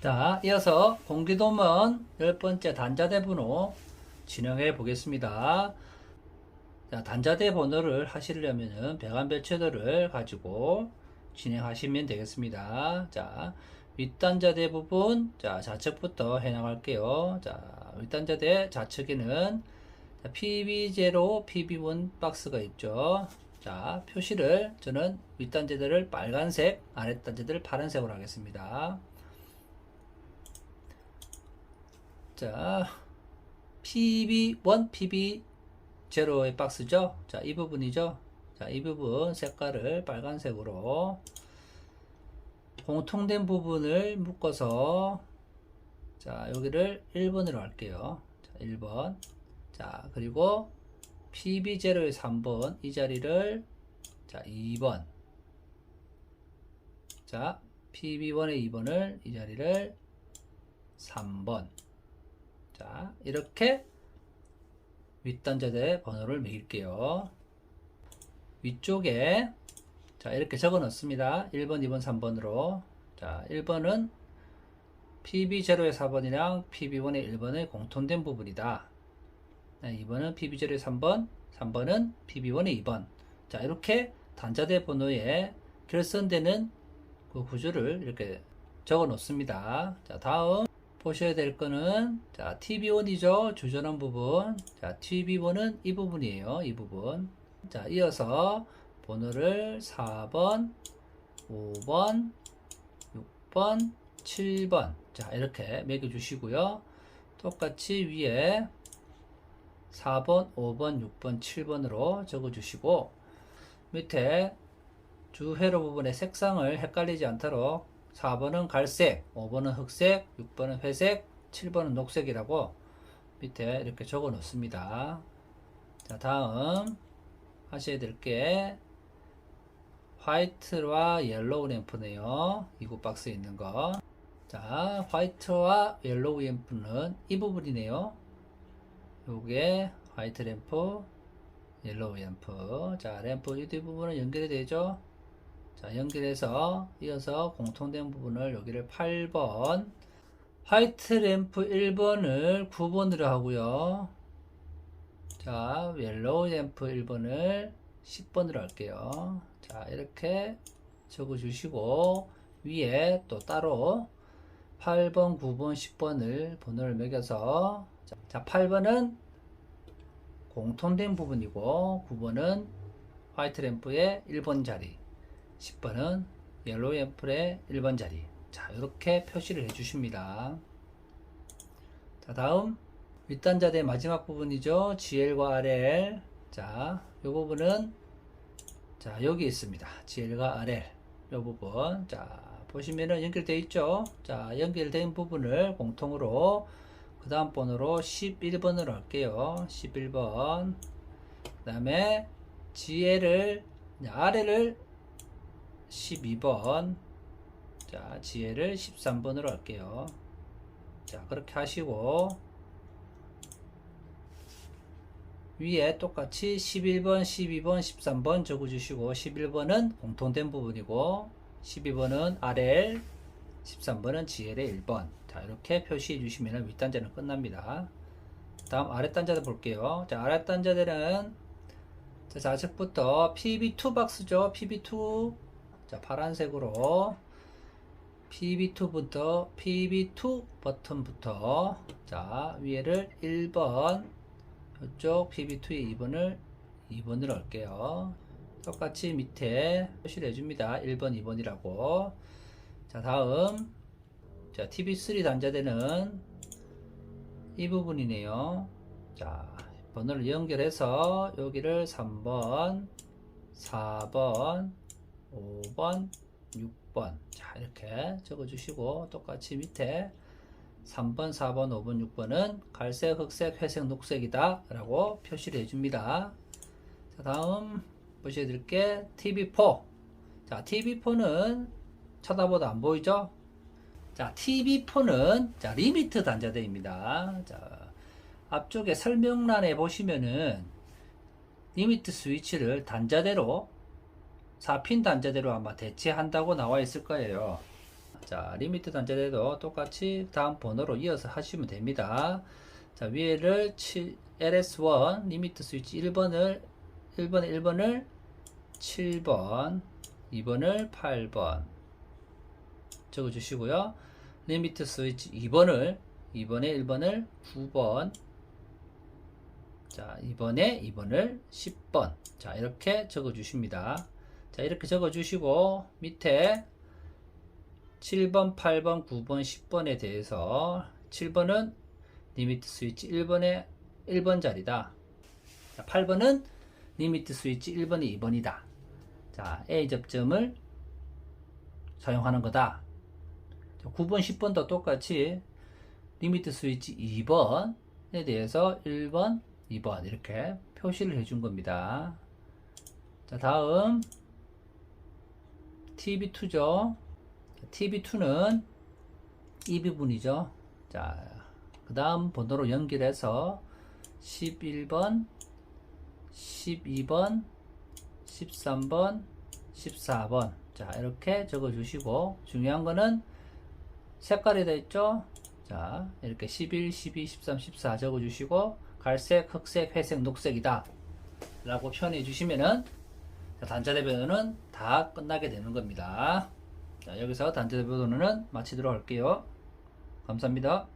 자, 이어서 공기도면 열 번째 단자대 번호 진행해 보겠습니다. 자, 단자대 번호를 하시려면은 배관별 채도를 가지고 진행하시면 되겠습니다. 자, 윗단자대 부분, 자, 좌측부터 해 나갈게요. 자, 윗단자대 좌측에는 자, PB0, PB1 박스가 있죠. 자, 표시를 저는 윗단자대를 빨간색, 아랫단자대를 파란색으로 하겠습니다. 자, PB1, PB0의 박스죠. 자, 이 부분이죠. 자, 이 부분 색깔을 빨간색으로 공통된 부분을 묶어서 자, 여기를 1번으로 할게요. 자, 1번. 자, 그리고 PB0의 3번 이 자리를 자, 2번. 자, PB1의 2번을 이 자리를 3번. 자, 이렇게 윗단자대 번호를 매길게요. 위쪽에 자, 이렇게 적어 넣습니다. 1번, 2번, 3번으로. 자, 1번은 PB0의 4번이랑 PB1의 1번의 공통된 부분이다. 네, 2번은 PB0의 3번, 3번은 PB1의 2번. 자, 이렇게 단자대 번호에 결선되는 그 구조를 이렇게 적어 놓습니다. 자, 다음 보셔야 될 거는 자, TB1이죠. 주전원 부분. 자, TB1은 이 부분이에요. 이 부분. 자, 이어서 번호를 4번, 5번, 6번, 7번. 자, 이렇게 매겨 주시고요. 똑같이 위에 4번, 5번, 6번, 7번으로 적어 주시고 밑에 주 회로 부분의 색상을 헷갈리지 않도록 4번은 갈색, 5번은 흑색, 6번은 회색, 7번은 녹색이라고 밑에 이렇게 적어 놓습니다. 자, 다음 하셔야 될 게 화이트와 옐로우 램프네요. 이구 박스에 있는 거. 자, 화이트와 옐로우 램프는 이 부분이네요. 요게 화이트 램프, 옐로우 램프. 자, 램프 이 뒷부분은 연결이 되죠? 자, 연결해서 이어서 공통된 부분을 여기를 8번, 화이트 램프 1번을 9번으로 하고요. 자, 옐로우 램프 1번을 10번으로 할게요. 자, 이렇게 적어 주시고 위에 또 따로 8번, 9번, 10번을 번호를 매겨서 자, 8번은 공통된 부분이고 9번은 화이트 램프의 1번 자리 10번은 옐로우 앰플의 1번 자리. 자, 이렇게 표시를 해 주십니다. 자, 다음 윗단자대 마지막 부분이죠. GL과 RL. 자, 이 부분은 자, 여기 있습니다. GL과 RL. 이 부분. 자, 보시면은 연결되어 있죠. 자, 연결된 부분을 공통으로 그 다음 번호로 11번으로 할게요. 11번. 그 다음에 GL을 RL을 12번. 자 지혜를 13번으로 할게요. 자 그렇게 하시고 위에 똑같이 11번 12번 13번 적어 주시고 11번은 공통된 부분이고 12번은 RL 13번은 GL의 1번. 자 이렇게 표시해 주시면 윗단자는 끝납니다. 다음 아랫단자도 볼게요. 자 아랫단자들은 자, 좌측부터 PB2 박스죠. PB2 자, 파란색으로 PB2부터 PB2 버튼부터 자, 위에를 1번 이쪽 PB2의 2번을 2번으로 할게요. 똑같이 밑에 표시를 해줍니다. 1번, 2번이라고. 자, 다음 자, TB3 단자대는 이 부분이네요. 자, 번호를 연결해서 여기를 3번, 4번, 5번, 6번. 자, 이렇게 적어 주시고, 똑같이 밑에 3번, 4번, 5번, 6번은 갈색, 흑색, 회색, 녹색이다. 라고 표시를 해줍니다. 자, 다음 보셔야 될게 TV4. 자, TV4는 쳐다보도 안 보이죠? 자, TV4는 자, 리미트 단자대입니다. 자, 앞쪽에 설명란에 보시면은 리미트 스위치를 단자대로 4핀 단자대로 아마 대체한다고 나와 있을 거예요. 자, 리미트 단자대도 똑같이 다음 번호로 이어서 하시면 됩니다. 자, 위에를 7, LS1 리미트 스위치 1번을 1번에 1번을 7번, 2번을 8번 적어 주시고요. 리미트 스위치 2번을 2번에 1번을 9번 자, 이번에 2번을 10번. 자, 이렇게 적어 주십니다. 자, 이렇게 적어 주시고 밑에 7번, 8번, 9번, 10번에 대해서 7번은 리미트 스위치 1번에 1번 자리다. 자, 8번은 리미트 스위치 1번에 2번이다. 자, A 접점을 사용하는 거다. 자, 9번, 10번도 똑같이 리미트 스위치 2번에 대해서 1번, 2번 이렇게 표시를 해준 겁니다. 자, 다음 TB2죠. TB2는 이 부분이죠. 자, 그 다음 번호로 연결해서 11번, 12번, 13번, 14번. 자, 이렇게 적어 주시고, 중요한 거는 색깔이 되어 있죠? 자, 이렇게 11, 12, 13, 14 적어 주시고, 갈색, 흑색, 회색, 녹색이다. 라고 표현해 주시면은, 자, 단자대 변호는 다 끝나게 되는 겁니다. 자, 여기서 단자대 변호는 마치도록 할게요. 감사합니다.